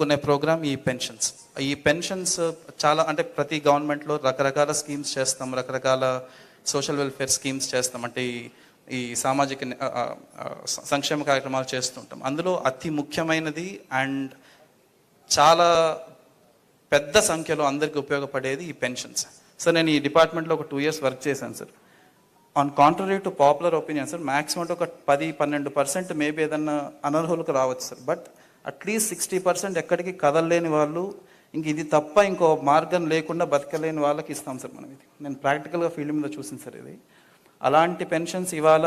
అందుకునే ప్రోగ్రామ్ ఈ పెన్షన్స్. ఈ పెన్షన్స్ చాలా అంటే ప్రతి గవర్నమెంట్లో రకరకాల స్కీమ్స్ చేస్తాం రకరకాల సోషల్ వెల్ఫేర్ స్కీమ్స్ చేస్తాం. అంటే ఈ ఈ సామాజిక సంక్షేమ కార్యక్రమాలు చేస్తుంటాం. అందులో అతి ముఖ్యమైనది అండ్ చాలా పెద్ద సంఖ్యలో అందరికీ ఉపయోగపడేది ఈ పెన్షన్స్. సార్ నేను ఈ డిపార్ట్మెంట్లో ఒక టూ ఇయర్స్ వర్క్ చేశాను sir. On contrary to popular opinion sir maximum ఒక పది పన్నెండు పర్సెంట్ మేబీ ఏదన్నా అనర్హులకు రావచ్చు sir. But at least sixty percent ఎక్కడికి కదలలేని వాళ్ళు ఇంక ఇది తప్ప ఇంకో మార్గం లేకుండా బతకలేని వాళ్ళకి ఇస్తాం సార్ మనం ఇది. నేను ప్రాక్టికల్గా ఫీల్డ్ మీద చూసింది సార్ ఇది. అలాంటి పెన్షన్స్ ఇవాళ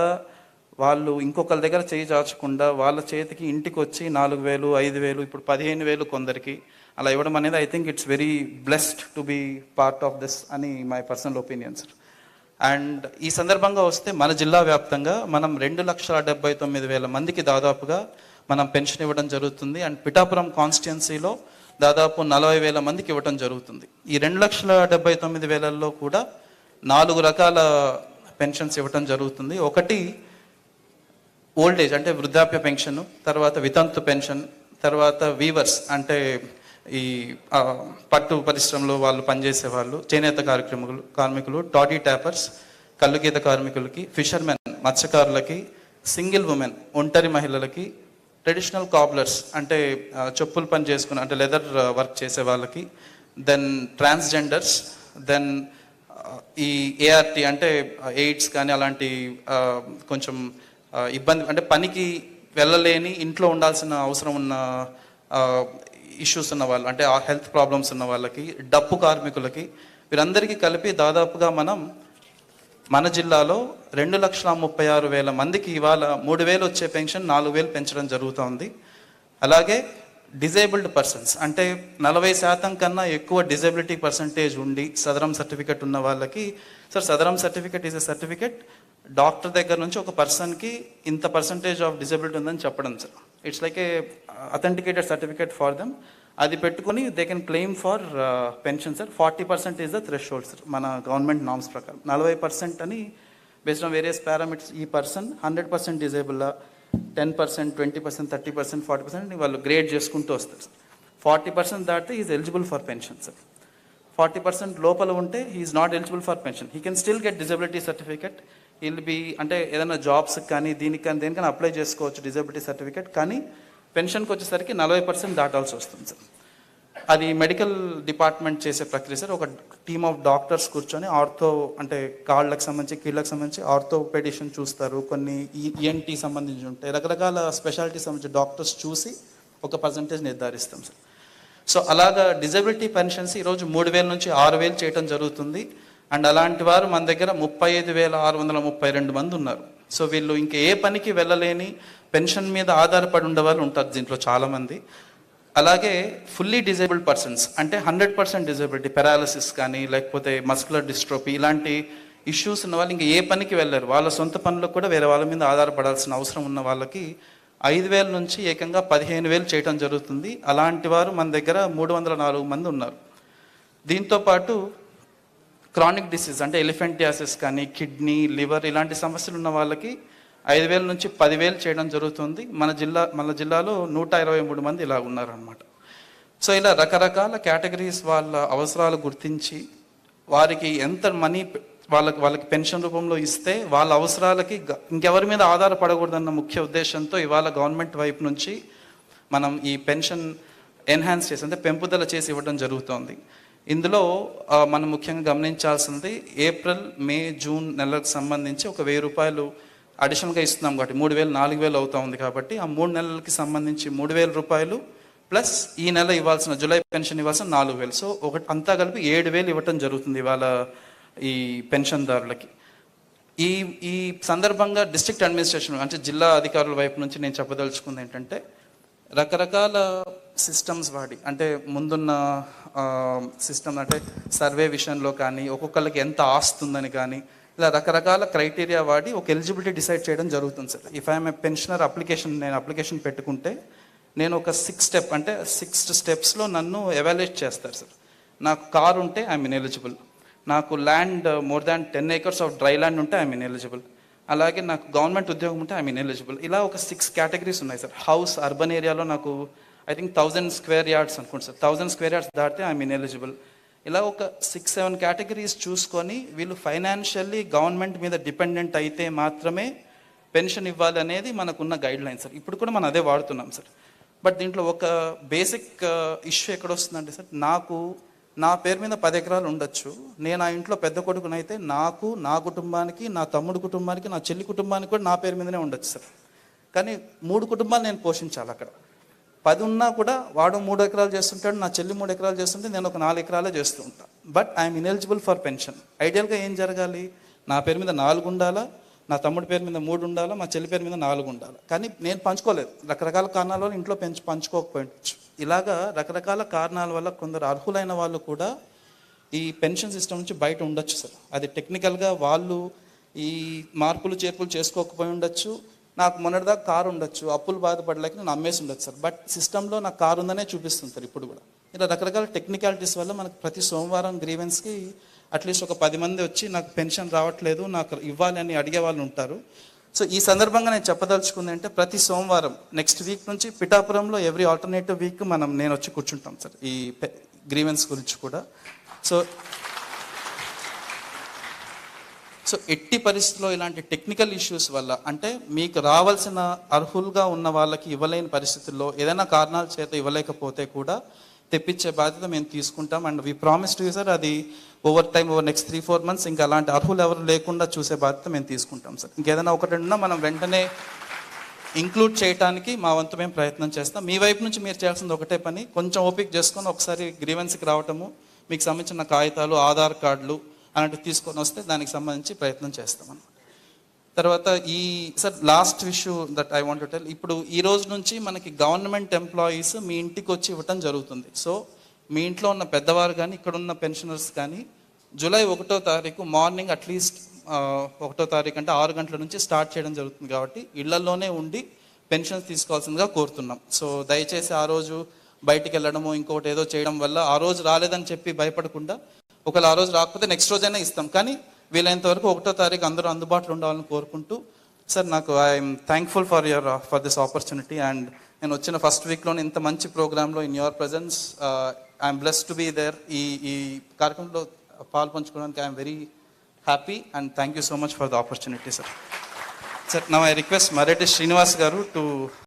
వాళ్ళు ఇంకొకరి దగ్గర చేయి చాచకుండా వాళ్ళ చేతికి ఇంటికి వచ్చి నాలుగు వేలు ఐదు వేలు ఇప్పుడు పదిహేను వేలు కొందరికి అలా ఇవ్వడం అనేది I think it's very blessed to be part of this అని my personal opinion sir and ఈ సందర్భంగా వస్తే మన జిల్లా వ్యాప్తంగా మనం రెండు లక్షల డెబ్బై తొమ్మిది వేల మందికి దాదాపుగా మనం పెన్షన్ ఇవ్వడం జరుగుతుంది. అండ్ పిఠాపురం కాన్స్టిట్యున్సీలో దాదాపు నలభై వేల మందికి ఇవ్వడం జరుగుతుంది. ఈ రెండు లక్షల డెబ్బై తొమ్మిది వేలల్లో కూడా నాలుగు రకాల పెన్షన్స్ ఇవ్వటం జరుగుతుంది. ఒకటి ఓల్డ్ ఏజ్ అంటే వృద్ధాప్య పెన్షన్ తర్వాత వితంతు పెన్షన్ తర్వాత వీవర్స్ అంటే ఈ పట్టు పరిశ్రమలో వాళ్ళు పనిచేసే వాళ్ళు చేనేత కార్యక్రమకులు కార్మికులు టాడీ ట్యాపర్స్ కల్లుగీత కార్మికులకి ఫిషర్మెన్ మత్స్యకారులకి సింగిల్ ఉమెన్ ఒంటరి మహిళలకి ట్రెడిషనల్ కాబ్లర్స్ అంటే చెప్పులు పని చేసుకుని అంటే లెదర్ వర్క్ చేసే వాళ్ళకి దెన్ ట్రాన్స్జెండర్స్ దెన్ ఈ ఏఆర్టీ అంటే ఎయిడ్స్ కానీ అలాంటి కొంచెం ఇబ్బంది అంటే పనికి వెళ్ళలేని ఇంట్లో ఉండాల్సిన అవసరం ఉన్న ఇష్యూస్ ఉన్న వాళ్ళు అంటే ఆ హెల్త్ ప్రాబ్లమ్స్ ఉన్న వాళ్ళకి డప్పు కార్మికులకి వీరందరికీ కలిపి దాదాపుగా మనం మన జిల్లాలో రెండు లక్షల ముప్పై ఆరు వేల మందికి ఇవాళ మూడు వేలు వచ్చే పెన్షన్ నాలుగు వేలు పెంచడం జరుగుతోంది. అలాగే డిజేబుల్డ్ పర్సన్స్ అంటే నలభై శాతం కన్నా ఎక్కువ డిజేబిలిటీ పర్సంటేజ్ ఉండి సదరం సర్టిఫికెట్ ఉన్న వాళ్ళకి sir Sadarem certificate is a certificate doctor దగ్గర నుంచి ఒక పర్సన్కి ఇంత పర్సంటేజ్ ఆఫ్ డిజబిలిటీ ఉందని చెప్పడం sir. It's like a authenticated certificate for them. అది పెట్టుకుని they can claim for pension sir forty percent is the threshold sir మన గవర్నమెంట్ నామ్స్ ప్రకారం. నలభై పర్సెంట్ అని బేస్డ్ ఆన్ వేరియస్ పారామీటర్స్ ఈ person hundred percent డిజేబుల్లా ten percent twenty percent thirty percent forty percent వాళ్ళు grade చేసుకుంటూ వస్తారు sir forty percent దాటితే is eligible for pension sir forty percent లోపల ఉంటే he is not eligible for pension he can still get disability certificate will be అంటే ఏదైనా jobs కానీ దీనికి కానీ దేనికైనా అప్లై చేసుకోవచ్చు డిజబిలిటీ సర్టిఫికేట్ కానీ పెన్షన్కి వచ్చేసరికి నలభై పర్సెంట్ దాటాల్సి వస్తుంది సార్. అది మెడికల్ డిపార్ట్మెంట్ చేసే ప్రక్రియ సార్. ఒక టీమ్ ఆఫ్ డాక్టర్స్ కూర్చొని ఆర్థో అంటే కాళ్ళకు సంబంధించి కీళ్ళకు సంబంధించి ఆర్థోపెడిషన్ చూస్తారు. కొన్ని ఈఎన్టీ సంబంధించి ఉంటాయి. రకరకాల స్పెషాలిటీ సంబంధించి డాక్టర్స్ చూసి ఒక పర్సంటేజ్ నిర్ధారిస్తాం సార్. సో అలాగా డిజబిలిటీ పెన్షన్స్ ఈరోజు మూడు వేల నుంచి ఆరు వేలు చేయడం జరుగుతుంది. అండ్ అలాంటి వారు మన దగ్గర ముప్పై ఐదు వేల ఆరు వందల ముప్పై రెండు మంది ఉన్నారు. సో వీళ్ళు ఇంకా ఏ పనికి వెళ్ళలేని పెన్షన్ మీద ఆధారపడి ఉండేవాళ్ళు ఉంటారు దీంట్లో చాలామంది. అలాగే ఫుల్లీ డిజేబుల్డ్ పర్సన్స్ అంటే హండ్రెడ్ పర్సెంట్ డిజేబిలిటీ పెరాలసిస్ కానీ లేకపోతే మస్కులర్ డిస్ట్రోపీ ఇలాంటి ఇష్యూస్ ఉన్న వాళ్ళు ఇంకా ఏ పనికి వెళ్ళారు. వాళ్ళ సొంత పనులకు కూడా వేరే వాళ్ళ మీద ఆధారపడాల్సిన అవసరం ఉన్న వాళ్ళకి ఐదు వేల నుంచి ఏకంగా పదిహేను వేలు చేయడం జరుగుతుంది. అలాంటి వారు మన దగ్గర మూడు వందల నాలుగు మంది ఉన్నారు. దీంతో పాటు క్రానిక్ డిసీజ్ అంటే ఎలిఫెంటియాసిస్ కానీ కిడ్నీ లివర్ ఇలాంటి సమస్యలు ఉన్న వాళ్ళకి ఐదు వేల నుంచి పదివేలు చేయడం జరుగుతుంది. మన జిల్లా మన జిల్లాలో నూట ఇరవై మూడు మంది ఇలా ఉన్నారనమాట సో ఇలా రకరకాల కేటగిరీస్ వాళ్ళ అవసరాలు గుర్తించి వారికి ఎంత మనీ వాళ్ళకి వాళ్ళకి పెన్షన్ రూపంలో ఇస్తే వాళ్ళ అవసరాలకి ఇంకెవరి మీద ఆధారపడకూడదన్న ముఖ్య ఉద్దేశంతో ఇవాళ గవర్నమెంట్ వైపు నుంచి మనం ఈ పెన్షన్ ఎన్హాన్స్ చేసి అంటే పెంపుదల చేసి ఇవ్వడం జరుగుతోంది. ఇందులో మనం ముఖ్యంగా గమనించాల్సింది ఏప్రిల్ మే జూన్ నెలలకు సంబంధించి ఒక వెయ్యి రూపాయలు అడిషనల్గా ఇస్తున్నాం కాబట్టి మూడు వేలు నాలుగు వేలు అవుతా ఉంది కాబట్టి ఆ మూడు నెలలకి సంబంధించి మూడు వేల రూపాయలు ప్లస్ ఈ నెల ఇవ్వాల్సిన జూలై పెన్షన్ ఇవ్వాల్సిన నాలుగు వేలు. సో ఒకటి అంతా కలిపి ఏడు వేలు ఇవ్వటం జరుగుతుంది ఇవాళ ఈ పెన్షన్దారులకి. ఈ ఈ సందర్భంగా డిస్ట్రిక్ట్ అడ్మినిస్ట్రేషన్ అంటే జిల్లా అధికారుల వైపు నుంచి నేను చెప్పదలుచుకుంది ఏంటంటే రకరకాల సిస్టమ్స్ వాడి అంటే ముందున్న సిస్టమ్ అంటే సర్వే విషయంలో కానీ ఒక్కొక్కరికి ఎంత ఆస్తుందని కానీ ఇలా రకరకాల క్రైటీరియా వాడి ఒక ఎలిజిబిలిటీ డిసైడ్ చేయడం జరుగుతుంది sir. If I'm a pensioner application నేను అప్లికేషన్ పెట్టుకుంటే నేను ఒక సిక్స్ స్టెప్ అంటే సిక్స్ స్టెప్స్లో నన్ను ఎవాల్యుయేట్ చేస్తారు సార్. నాకు కార్ ఉంటే ఐఎమ్ ఇన్ఎలిజిబుల్ నాకు land more than ten acres of dry land ఉంటే ఐఎమ్ ఎలిజిబుల్ అలాగే నాకు గవర్నమెంట్ ఉద్యోగం ఉంటే ఐఎమ్ ఎలిజిబుల్ ఇలా ఒక సిక్స్ కేటగిరీస్ ఉన్నాయి సార్. హౌస్ అర్బన్ ఏరియాలో నాకు I think thousand square yards అనుకోండి సార్. థౌజండ్ స్క్వేర్ యార్డ్స్ దాటితే ఐ ఎలిజిబుల్ ఇలా ఒక సిక్స్ సెవెన్ కేటగిరీస్ చూసుకొని వీళ్ళు ఫైనాన్షియల్లీ గవర్నమెంట్ మీద డిపెండెంట్ అయితే మాత్రమే పెన్షన్ ఇవ్వాలి అనేది మనకున్న గైడ్ లైన్ సార్ ఇప్పుడు కూడా మనం అదే వాడుతున్నాం సార్ బట్ దీంట్లో ఒక బేసిక్ ఇష్యూ uh, ఎక్కడ వస్తుందంటే సార్ నాకు నా పేరు మీద పది ఎకరాలు ఉండొచ్చు. నేను ఆ ఇంట్లో పెద్ద కొడుకునైతే నాకు నా కుటుంబానికి నా తమ్ముడు కుటుంబానికి నా చెల్లి కుటుంబానికి కూడా నా పేరు మీదనే ఉండొచ్చు సార్ కానీ మూడు కుటుంబాలు నేను పోషించాలి అక్కడ. పది ఉన్నా కూడా వాడు మూడు ఎకరాలు చేస్తుంటాడు నా చెల్లి మూడు ఎకరాలు చేస్తుంటే నేను ఒక నాలుగు ఎకరాలే చేస్తూ ఉంటాను but I'm ineligible for pension ఐడియల్గా ఏం జరగాలి? నా పేరు మీద నాలుగు ఉండాలా? నా తమ్ముడి పేరు మీద మూడు ఉండాలా? మా చెల్లి పేరు మీద నాలుగు ఉండాలి? కానీ నేను పంచుకోలేదు. రకరకాల కారణాల వల్ల ఇంట్లో పెంచు పంచుకోకపోవచ్చు. ఇలాగా రకరకాల కారణాల వల్ల కొందరు అర్హులైన వాళ్ళు కూడా ఈ పెన్షన్ సిస్టమ్ నుంచి బయట ఉండొచ్చు సార్. అది టెక్నికల్గా వాళ్ళు ఈ మార్పులు చేర్పులు చేసుకోకపోయి ఉండొచ్చు. నాకు మొన్నటిదాకా కారు ఉండొచ్చు అప్పులు బాధపడలేక నేను అమ్మేసి ఉండొచ్చు సార్. బట్ సిస్టంలో నాకు కారు ఉందనే చూపిస్తుంది సార్ ఇప్పుడు కూడా. ఇలా రకరకాల టెక్నికాలిటీస్ వల్ల మనకు ప్రతి సోమవారం గ్రీవెన్స్కి అట్లీస్ట్ ఒక పది మంది వచ్చి నాకు పెన్షన్ రావట్లేదు నాకు ఇవ్వాలి అని అడిగే వాళ్ళు ఉంటారు. సో ఈ సందర్భంగా నేను చెప్పదలుచుకుంది అంటే ప్రతి సోమవారం నెక్స్ట్ వీక్ నుంచి పిఠాపురంలో ఎవ్రీ ఆల్టర్నేటివ్ వీక్ మనం నేను వచ్చి కూర్చుంటాం సార్ ఈ గ్రీవెన్స్ గురించి కూడా. సో సో ఎట్టి పరిస్థితుల్లో ఇలాంటి టెక్నికల్ ఇష్యూస్ వల్ల అంటే మీకు రావాల్సిన అర్హులుగా ఉన్న వాళ్ళకి ఇవ్వలేని పరిస్థితుల్లో ఏదైనా కారణాల చేత ఇవ్వలేకపోతే కూడా తెప్పించే బాధ్యత మేము తీసుకుంటాం. And we promise to sir అది over time over next three four months ఇంకా అలాంటి అర్హులు ఎవరు లేకుండా చూసే బాధ్యత మేము తీసుకుంటాం సార్ ఇంకేదైనా ఒకటి ఉన్నా మనం వెంటనే ఇంక్లూడ్ చేయడానికి మా వంతు మేము ప్రయత్నం చేస్తాం. మీ వైపు నుంచి మీరు చేయాల్సింది ఒకటే పని కొంచెం ఓపిక చేసుకొని ఒకసారి గ్రీవెన్స్కి రావటము మీకు సంబంధించిన కాగితాలు ఆధార్ కార్డులు అలాంటివి తీసుకొని వస్తే దానికి సంబంధించి ప్రయత్నం చేస్తామన్నమాట తర్వాత ఈ sir last issue that I want tell ఇప్పుడు ఈ రోజు నుంచి మనకి గవర్నమెంట్ ఎంప్లాయీస్ మీ ఇంటికి వచ్చి ఇవ్వటం జరుగుతుంది. సో మీ ఇంట్లో ఉన్న పెద్దవారు కానీ ఇక్కడ ఉన్న పెన్షనర్స్ కానీ జూలై ఒకటో తారీఖు మార్నింగ్ అట్లీస్ట్ ఒకటో తారీఖు అంటే ఆరు గంటల నుంచి స్టార్ట్ చేయడం జరుగుతుంది కాబట్టి ఇళ్ళలోనే ఉండి పెన్షన్స్ తీసుకోవాల్సిందిగా కోరుతున్నాం. సో దయచేసి ఆ రోజు బయటికి వెళ్ళడము ఇంకోటి ఏదో చేయడం వల్ల ఆ రోజు రాలేదని చెప్పి భయపడకుండా ఒకవేళ ఆ రోజు రాకపోతే నెక్స్ట్ రోజైనా ఇస్తాం. కానీ వీలైనంత వరకు ఒకటో తారీఖు అందరూ అందుబాటులో ఉండాలని కోరుకుంటూ సార్ నాకు I'm thankful for your for this opportunity and నేను వచ్చిన ఫస్ట్ వీక్లోనే ఇంత మంచి ప్రోగ్రాంలో in your presence I'm bless to be there ఈ ఈ కార్యక్రమంలో పాలు పంచుకోవడానికి I'm very happy and thank you so much for the opportunity sir sir నా I request Mareddy Srinivas garu to